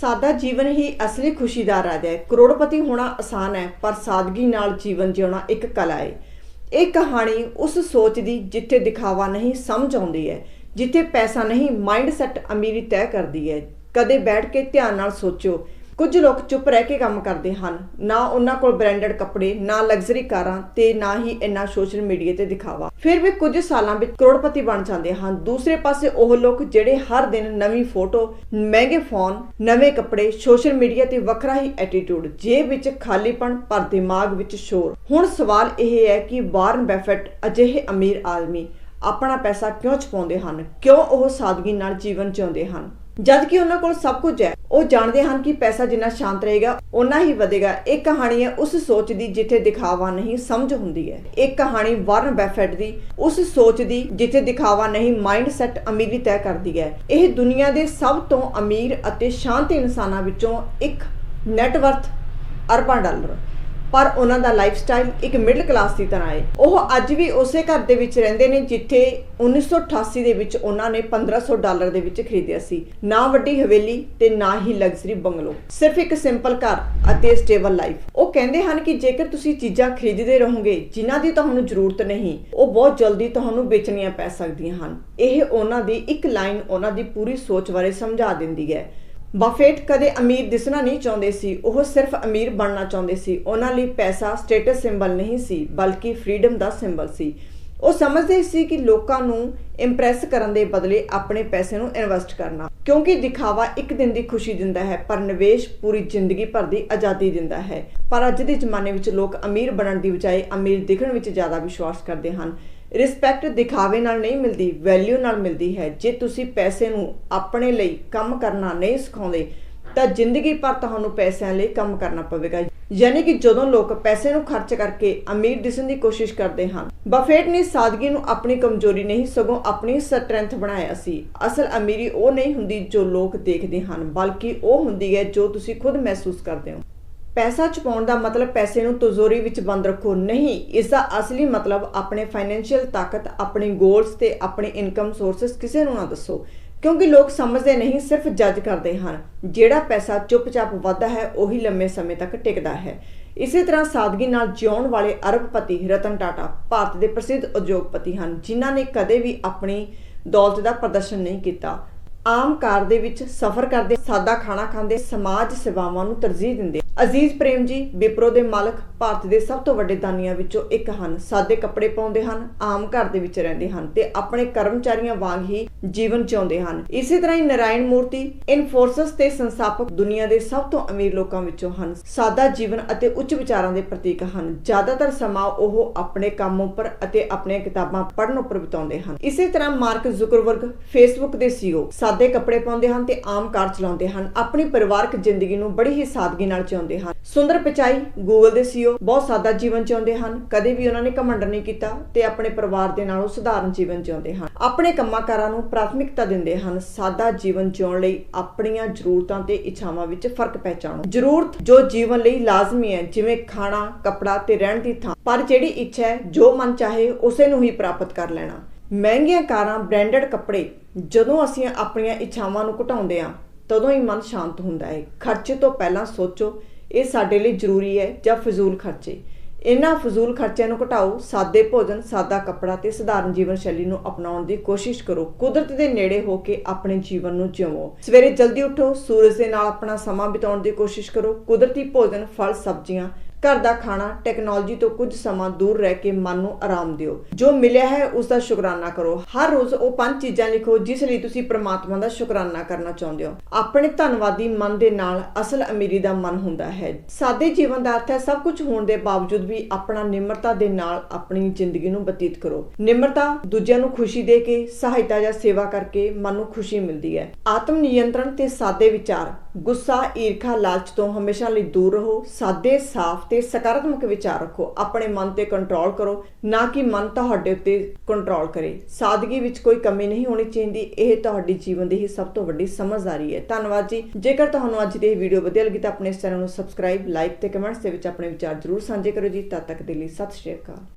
ਸਾਦਾ ਜੀਵਨ ਹੀ ਅਸਲੀ ਖੁਸ਼ੀ ਦਾ ਰਾਜ ਹੈ ਕਰੋੜਪਤੀ ਹੋਣਾ ਆਸਾਨ ਹੈ, ਪਰ ਸਾਦਗੀ ਨਾਲ ਜੀਵਨ ਜਿਉਣਾ ਇੱਕ ਕਲਾ ਹੈ ਇਹ ਕਹਾਣੀ ਉਸ ਸੋਚ ਦੀ ਜਿੱਥੇ ਦਿਖਾਵਾ ਨਹੀਂ, ਸਮਝ ਆਉਂਦੀ ਹੈ, ਜਿੱਥੇ ਪੈਸਾ ਨਹੀਂ ਮਾਈਂਡਸੈਟ ਅਮੀਰੀ ਤੈਅ ਕਰਦੀ ਹੈ। ਕਦੇ ਬੈਠ ਕੇ ਧਿਆਨ ਨਾਲ ਸੋਚੋ ਕੁਝ ਲੋਕ ਚੁੱਪ ਰਹਿ ਕੇ ਕੰਮ ਕਰਦੇ ਹਨ। ਨਾ ਉਹਨਾਂ ਕੋਲ ਬ੍ਰਾਂਡਡ ਕੱਪੜੇ, ਨਾ ਲਗਜ਼ਰੀ ਕਾਰਾਂ ਤੇ ਨਾ ਹੀ ਇੰਨਾ ਸੋਸ਼ਲ ਮੀਡੀਆ ਤੇ ਦਿਖਾਵਾ। ਫਿਰ ਵੀ ਕੁਝ ਸਾਲਾਂ ਵਿੱਚ ਕਰੋੜਪਤੀ ਬਣ ਜਾਂਦੇ ਹਨ। ਦੂਸਰੇ ਪਾਸੇ ਉਹ ਲੋਕ ਜਿਹੜੇ ਹਰ ਦਿਨ ਨਵੀਂ ਫੋਟੋ ਮਹਿੰਗੇ ਫੋਨ ਨਵੇਂ ਕੱਪੜੇ ਸੋਸ਼ਲ ਮੀਡੀਆ ਤੇ ਵੱਖਰਾ ਹੀ ਐਟੀਟਿਊਡ ਜੇਬ ਵਿੱਚ ਖਾਲੀਪਣ ਪਰ ਦਿਮਾਗ ਵਿੱਚ ਸ਼ੋਰ। ਹੁਣ ਸਵਾਲ ਇਹ ਹੈ ਕਿ ਵਾਰਨ ਬੈਫਟ ਅਜਿਹੇ ਅਮੀਰ ਆਦਮੀ ਆਪਣਾ ਪੈਸਾ ਕਿਉਂ ਛਪਾਉਂਦੇ ਹਨ? ਕਿਉਂ ਉਹ ਸਾਦਗੀ ਨਾਲ ਜੀਵਨ ਜਿਉਂਦੇ ਹਨ? ਜਦ ਕਿ ਉਹਨਾਂ ਕੋਲ ਸਭ ਕੁਝ ਹੈ, ਉਹ ਜਾਣਦੇ ਹਨ ਕਿ ਪੈਸਾ ਜਿੰਨਾ ਸ਼ਾਂਤ ਰਹੇਗਾ ਉਨਾ ਹੀ ਵਧੇਗਾ। ਇਹ ਕਹਾਣੀ ਹੈ ਉਸ ਸੋਚ ਦੀ ਜਿੱਥੇ ਦਿਖਾਵਾ ਨਹੀਂ, ਸਮਝ ਹੁੰਦੀ ਹੈ। ਇਹ ਕਹਾਣੀ ਵਾਰਨ ਬੈਫਟ ਦੀ, ਉਸ ਸੋਚ ਦੀ ਜਿੱਥੇ ਦਿਖਾਵਾ ਨਹੀਂ, ਮਾਈਂਡਸੈਟ ਅਮੀਰੀ ਤੈਅ ਕਰਦੀ ਹੈ। ਇਹ ਦੁਨੀਆ ਦੇ ਸਭ ਤੋਂ ਅਮੀਰ ਅਤੇ ਸ਼ਾਂਤ ਇਨਸਾਨਾਂ ਵਿੱਚੋਂ ਇੱਕ ਨੈਟਵਰਥ ਅਰਬਾਂ ਡਾਲਰ। ਪਰ ਉਹਨਾਂ ਦਾ ਲਾਈਫ ਸਟਾਈਲ ਇੱਕ ਮਿਡਲ ਕਲਾਸ ਦੀ ਤਰ੍ਹਾਂ ਹੈ। ਉਹ ਅੱਜ ਵੀ ਉਸੇ ਘਰ ਦੇ ਵਿੱਚ ਰਹਿੰਦੇ ਨੇ ਜਿੱਥੇ 1988 ਦੇ ਵਿੱਚ ਉਹਨਾਂ ਨੇ 1500 ਡਾਲਰ ਦੇ ਵਿੱਚ ਖਰੀਦਿਆ ਸੀ। ਨਾ ਵੱਡੀ ਹਵੇਲੀ ਤੇ ਨਾ ਹੀ ਲਗਜ਼ਰੀ ਬੰਗਲੋ ਸਿਰਫ ਇੱਕ ਸਿੰਪਲ ਘਰ ਅਤੇ ਸਟੇਬਲ ਲਾਈਫ ਉਹ ਕਹਿੰਦੇ ਹਨ ਕਿ ਜੇਕਰ ਤੁਸੀਂ ਚੀਜ਼ਾਂ ਖਰੀਦਦੇ ਰਹੋਗੇ, ਜਿਨ੍ਹਾਂ ਦੀ ਤੁਹਾਨੂੰ ਜ਼ਰੂਰਤ ਨਹੀਂ, ਉਹ ਬਹੁਤ ਜਲਦੀ ਤੁਹਾਨੂੰ ਵੇਚਣੀਆਂ ਪੈ ਸਕਦੀਆਂ ਹਨ। ਇਹ ਉਹਨਾਂ ਦੀ ਇੱਕ ਲਾਈਨ ਉਹਨਾਂ ਦੀ ਪੂਰੀ ਸੋਚ ਬਾਰੇ ਸਮਝਾ ਦਿੰਦੀ ਹੈ। ਬਫੇਟ ਕਦੇ ਅਮੀਰ ਦਿਸਣਾ ਨਹੀਂ ਚਾਹੁੰਦੇ ਸੀ, ਉਹ ਸਿਰਫ ਅਮੀਰ ਬਣਨਾ ਚਾਹੁੰਦੇ ਸੀ। ਉਹਨਾਂ ਲਈ ਪੈਸਾ ਸਟੇਟਸ ਸਿੰਬਲ ਨਹੀਂ ਸੀ, ਬਲਕਿ ਫ੍ਰੀडम ਦਾ ਸਿੰਬਲ ਸੀ। ਉਹ ਸਮਝਦੇ ਸੀ ਕਿ ਲੋਕਾਂ ਨੂੰ ਇੰਪ੍ਰੈਸ ਕਰਨ ਦੇ ਬਦਲੇ ਆਪਣੇ ਪੈਸੇ ਨੂੰ ਇਨਵੈਸਟ ਕਰਨਾ। ਕਿਉਂਕਿ ਦਿਖਾਵਾ ਇੱਕ ਦਿਨ ਦੀ ਖੁਸ਼ੀ ਦਿੰਦਾ ਹੈ, ਪਰ ਨਿਵੇਸ਼ ਪੂਰੀ ਜ਼ਿੰਦਗੀ ਭਰ ਦੀ ਆਜ਼ਾਦੀ ਦਿੰਦਾ ਹੈ। ਪਰ ਅੱਜ ਦੇ ਜ਼ਮਾਨੇ ਵਿੱਚ ਲੋਕ ਅਮੀਰ ਬਣਨ ਦੀ ਬਜਾਏ ਅਮੀਰ ਦਿਖਣ ਵਿੱਚ ਜ਼ਿਆਦਾ ਵਿਸ਼ਵਾਸ ਕਰਦੇ ਹਨ। ਰਿਸਪੈਕਟ ਦਿਖਾਵੇ ਨਾਲ ਨਹੀਂ ਮਿਲਦੀ ਵੈਲਿਊ ਨਾਲ ਮਿਲਦੀ ਹੈ। ਜੇ ਤੁਸੀਂ ਪੈਸੇ ਨੂੰ ਆਪਣੇ ਲਈ ਕੰਮ ਕਰਨਾ ਨਹੀਂ ਸਿਖਾਉਂਦੇ, ਤਾਂ ਜ਼ਿੰਦਗੀ ਭਰ ਤੁਹਾਨੂੰ ਪੈਸਿਆਂ ਲਈ ਕੰਮ ਕਰਨਾ ਪਵੇਗਾ। ਯਾਨੀ ਕਿ ਜਦੋਂ ਲੋਕ ਪੈਸੇ ਨੂੰ ਖਰਚ ਕਰਕੇ ਅਮੀਰ ਦਿਸਣ ਦੀ ਕੋਸ਼ਿਸ਼ ਕਰਦੇ ਹਨ ਬਫੇਟ ਨੇ ਸਾਦਗੀ ਨੂੰ ਆਪਣੀ ਕਮਜ਼ੋਰੀ ਨਹੀਂ, ਸਗੋਂ ਆਪਣੀ ਸਟਰੈਂਥ ਬਣਾਇਆ ਸੀ। ਅਸਲ ਅਮੀਰੀ ਉਹ ਨਹੀਂ ਹੁੰਦੀ ਜੋ ਲੋਕ ਦੇਖਦੇ ਹਨ, ਬਲਕਿ ਉਹ ਹੁੰਦੀ ਹੈ ਜੋ ਤੁਸੀਂ ਖੁਦ ਮਹਿਸੂਸ ਕਰਦੇ ਹੋ। ਪੈਸਾ ਛਪਾਉਣ ਦਾ ਮਤਲਬ ਪੈਸੇ ਨੂੰ ਤਜੋਰੀ ਵਿੱਚ ਬੰਦ ਰੱਖੋ। ਨਹੀਂ, ਇਸ ਦਾ ਅਸਲੀ ਮਤਲਬ ਆਪਣੇ ਫਾਈਨੈਂਸ਼ੀਅਲ ਤਾਕਤ, ਆਪਣੇ ਗੋਲਸ ਤੇ ਆਪਣੇ ਇਨਕਮ ਸੋਰਸਸ ਕਿਸੇ ਨੂੰ ਨਾ ਦੱਸੋ। ਕਿਉਂਕਿ ਲੋਕ ਸਮਝਦੇ ਨਹੀਂ, ਸਿਰਫ ਜੱਜ ਕਰਦੇ ਹਨ। ਜਿਹੜਾ ਪੈਸਾ ਚੁੱਪਚਾਪ ਵੱਧਦਾ ਹੈ, ਉਹੀ ਲੰਮੇ ਸਮੇਂ ਤੱਕ ਟਿਕਦਾ ਹੈ। ਇਸੇ ਤਰ੍ਹਾਂ ਸਾਦਗੀ ਨਾਲ ਜਿਉਣ ਵਾਲੇ ਅਰਬਪਤੀ ਰਤਨ ਟਾਟਾ ਭਾਰਤ ਦੇ ਪ੍ਰਸਿੱਧ ਉਦਯੋਗਪਤੀ ਹਨ, ਜਿਨ੍ਹਾਂ ਨੇ ਕਦੇ ਵੀ ਆਪਣੀ ਦੌਲਤ ਦਾ ਪ੍ਰਦਰਸ਼ਨ ਨਹੀਂ ਕੀਤਾ। ਆਮ ਕਾਰ ਦੇ ਵਿੱਚ ਸਫ਼ਰ ਕਰਦੇ, ਸਾਦਾ ਖਾਣਾ ਖਾਂਦੇ, ਸਮਾਜ ਸੇਵਾਵਾਂ ਨੂੰ ਤਰਜੀਹ ਦਿੰਦੇ ਅਜ਼ੀਜ਼ ਪ੍ਰੇਮ ਜੀ, ਵਿਪਰੋ ਦੇ ਮਾਲਕ, ਭਾਰਤ ਦੇ ਸਭ ਤੋਂ ਵੱਡੇ ਦਾਨੀਆਂ ਵਿੱਚੋਂ ਇੱਕ ਹਨ। ਸਾਦੇ ਕੱਪੜੇ ਪਾਉਂਦੇ ਹਨ, ਆਮ ਘਰ ਦੇ ਵਿੱਚ ਰਹਿੰਦੇ ਹਨ ਤੇ ਆਪਣੇ ਕਰਮਚਾਰੀਆਂ ਵਾਂਗ ਹੀ ਜੀਵਨ ਜਿਉਂਦੇ ਹਨ। ਇਸੇ ਤਰ੍ਹਾਂ ਹੀ ਨਾਰਾਇਣ ਮੂਰਤੀ ਇਨਫੋਰਸਸ ਤੇ ਸੰਸਥਾਪਕ ਦੁਨੀਆ ਦੇ ਸਭ ਤੋਂ ਅਮੀਰ ਲੋਕਾਂ ਵਿੱਚੋਂ ਹਨ। ਸਾਦਾ ਜੀਵਨ ਅਤੇ ਉੱਚ ਵਿਚਾਰਾਂ ਦੇ ਪ੍ਰਤੀਕ ਹਨ। ਜ਼ਿਆਦਾਤਰ ਸਮਾਂ ਉਹ ਆਪਣੇ ਕੰਮ ਉੱਪਰ ਅਤੇ ਆਪਣੀਆਂ ਕਿਤਾਬਾਂ ਪੜ੍ਹਨ ਉੱਪਰ ਬਿਤਾਉਂਦੇ ਹਨ। ਇਸੇ ਤਰ੍ਹਾਂ ਮਾਰਕ ਜ਼ੁਕਰਬਰਗ, ਫੇਸਬੁੱਕ ਦੇ ਸੀਓ ਸਾਦੇ ਕੱਪੜੇ ਪਾਉਂਦੇ ਹਨ ਤੇ ਆਮ ਕਾਰ ਚਲਾਉਂਦੇ ਹਨ। ਆਪਣੀ ਪਰਿਵਾਰਕ ਜ਼ਿੰਦਗੀ ਨੂੰ ਬੜੀ ਹੀ ਸਾਦਗੀ ਨਾਲ ਜਿਉਂਦੇ ਹਨ। ਸੁੰਦਰ ਪਿਚਾਈ ਗੂਗਲ ਦੇ ਸੀਓ ਬਹੁਤ ਸਾਦਾ ਜੀਵਨ ਜਿਉਂਦੇ ਹਨ। ਕਦੇ ਵੀ ਉਹਨਾਂ ਨੇ ਘਮੰਡ ਨਹੀਂ ਕੀਤਾ ਤੇ ਆਪਣੇ ਪਰਿਵਾਰ ਦੇ ਨਾਲ ਸਧਾਰਨ ਜੀਵਨ ਜਿਉਂਦੇ ਹਨ। ਆਪਣੇ ਕੰਮਾਂਕਾਰਾਂ ਨੂੰ ਪ੍ਰਾਥਮਿਕਤਾ ਦਿੰਦੇ ਹਨ। ਸਾਦਾ ਜੀਵਨ ਜਿਉਣ ਲਈ ਆਪਣੀਆਂ ਜ਼ਰੂਰਤਾਂ ਤੇ ਇੱਛਾਵਾਂ ਵਿੱਚ ਫ਼ਰਕ ਪਹਿਚਾਣੋ। ਜ਼ਰੂਰਤ ਜੋ ਜੀਵਨ ਲਈ ਲਾਜ਼ਮੀ ਹੈ, ਜਿਵੇਂ ਖਾਣਾ, ਕੱਪੜਾ ਤੇ ਰਹਿਣ ਦੀ ਥਾਂ, ਪਰ ਜਿਹੜੀ ਇੱਛਾ ਹੈ, ਜੋ ਮਨ ਚਾਹੇ, ਉਸੇ ਨੂੰ ਹੀ ਪ੍ਰਾਪਤ ਕਰ ਲੈਣਾ। ਮਹਿੰਗੀਆਂ ਕਾਰਾਂ ਬ੍ਰਾਂਡਡ ਕੱਪੜੇ, ਜਦੋਂ ਅਸੀਂ ਆਪਣੀਆਂ ਇੱਛਾਵਾਂ ਨੂੰ ਘਟਾਉਂਦੇ ਹਾਂ, ਤਦੋਂ ਹੀ ਮਨ ਸ਼ਾਂਤ ਹੁੰਦਾ ਹੈ। ਖਰਚੇ ਤੋਂ ਪਹਿਲਾਂ ਸੋਚੋ ਇਹ ਸਾਡੇ ਲਈ ਜ਼ਰੂਰੀ ਹੈ ਜਾਂ ਫਜ਼ੂਲ ਖਰਚੇ। ਇਹਨਾਂ ਫਜ਼ੂਲ ਖਰਚਿਆਂ ਨੂੰ ਘਟਾਓ, ਸਾਦੇ ਭੋਜਨ, ਸਾਦਾ ਕੱਪੜਾ ਤੇ ਸਧਾਰਨ ਜੀਵਨ ਸ਼ੈਲੀ ਨੂੰ ਅਪਣਾਉਣ ਦੀ ਕੋਸ਼ਿਸ਼ ਕਰੋ। ਕੁਦਰਤ ਦੇ ਨੇੜੇ ਹੋ ਕੇ ਆਪਣੇ ਜੀਵਨ ਨੂੰ ਜਿਉਵੋ ਸਵੇਰੇ ਜਲਦੀ ਉੱਠੋ, ਸੂਰਜ ਦੇ ਨਾਲ ਆਪਣਾ ਸਮਾਂ ਬਿਤਾਉਣ ਦੀ ਕੋਸ਼ਿਸ਼ ਕਰੋ। ਕੁਦਰਤੀ ਭੋਜਨ, ਫਲ, ਸਬਜ਼ੀਆਂ ਘਰ ਦਾ ਖਾਣਾ ਟੈਕਨੋਲੋਜੀ ਤੋਂ ਕੁਝ ਸਮਾਂ ਦੂਰ ਰਹਿ ਕੇ ਮਨ ਨੂੰ ਆਰਾਮ ਦਿਓ। ਜੋ ਮਿਲਿਆ ਹੈ ਉਸ ਦਾ ਸ਼ੁਕਰਾਨਾ ਕਰੋ। ਹਰ ਰੋਜ਼ ਉਹ ਪੰਜ ਚੀਜ਼ਾਂ ਲਿਖੋ, ਜਿਸ ਲਈ ਤੁਸੀਂ ਪ੍ਰਮਾਤਮਾ ਦਾ ਸ਼ੁਕਰਾਨਾ ਕਰਨਾ ਚਾਹੁੰਦੇ ਹੋ। ਆਪਣੇ ਧੰਨਵਾਦੀ ਮਨ ਦੇ ਨਾਲ ਅਸਲ ਅਮੀਰੀ ਦਾ ਮਨ ਹੁੰਦਾ ਹੈ। ਸਾਦੇ ਜੀਵਨ ਦਾ ਅਰਥ ਹੈ, ਸਭ ਕੁਝ ਹੋਣ ਦੇ ਬਾਵਜੂਦ ਵੀ ਆਪਣਾ ਨਿਮਰਤਾ ਦੇ ਨਾਲ ਆਪਣੀ ਜ਼ਿੰਦਗੀ ਨੂੰ ਬਤੀਤ ਕਰੋ। ਨਿਮਰਤਾ ਦੂਜਿਆਂ ਨੂੰ ਖੁਸ਼ੀ ਦੇ ਕੇ, ਸਹਾਇਤਾ ਜਾਂ ਸੇਵਾ ਕਰਕੇ ਮਨ ਨੂੰ ਖੁਸ਼ੀ ਮਿਲਦੀ ਹੈ। ਆਤਮ ਨਿਯੰਤਰਣ ਤੇ ਸਾਦੇ ਵਿਚਾਰ। ਗੁੱਸਾ, ਈਰਖਾ, ਲਾਲਚ ਤੋਂ ਹਮੇਸ਼ਾ ਲਈ ਦੂਰ ਰਹੋ, ਸਾਦੇ, ਸਾਫ਼ ਤੇ ਸਕਾਰਾਤਮਕ ਵਿਚਾਰ ਰੱਖੋ। ਆਪਣੇ ਮਨ ਤੇ ਕੰਟਰੋਲ ਕਰੋ, ਨਾ ਕਿ ਮਨ ਤੁਹਾਡੇ ਉੱਤੇ ਕੰਟਰੋਲ ਕਰੇ। ਸਾਦਗੀ ਵਿੱਚ ਕੋਈ ਕਮੀ ਨਹੀਂ ਹੋਣੀ ਚਾਹੀਦੀ, ਇਹ ਤੁਹਾਡੀ ਜੀਵਨ ਦੀ ਹੀ ਸਭ ਤੋਂ ਵੱਡੀ ਸਮਝਦਾਰੀ ਹੈ। ਧੰਨਵਾਦ ਜੀ। ਜੇਕਰ ਤੁਹਾਨੂੰ ਅੱਜ ਦੀ ਇਹ ਵੀਡੀਓ ਵਧੀਆ ਲੱਗੀ ਤਾਂ ਆਪਣੇ ਚੈਨਲ ਨੂੰ ਸਬਸਕ੍ਰਾਈਬ ਲਾਈਕ ਤੇ ਕਮੈਂਟਸ ਦੇ ਵਿੱਚ ਆਪਣੇ ਵਿਚਾਰ ਜ਼ਰੂਰ ਸਾਂਝੇ ਕਰੋ ਜੀ। ਤਦ ਤੱਕ ਦੇ ਲਈ ਸਤਿ ਸ਼੍ਰੀ ਅਕਾਲ।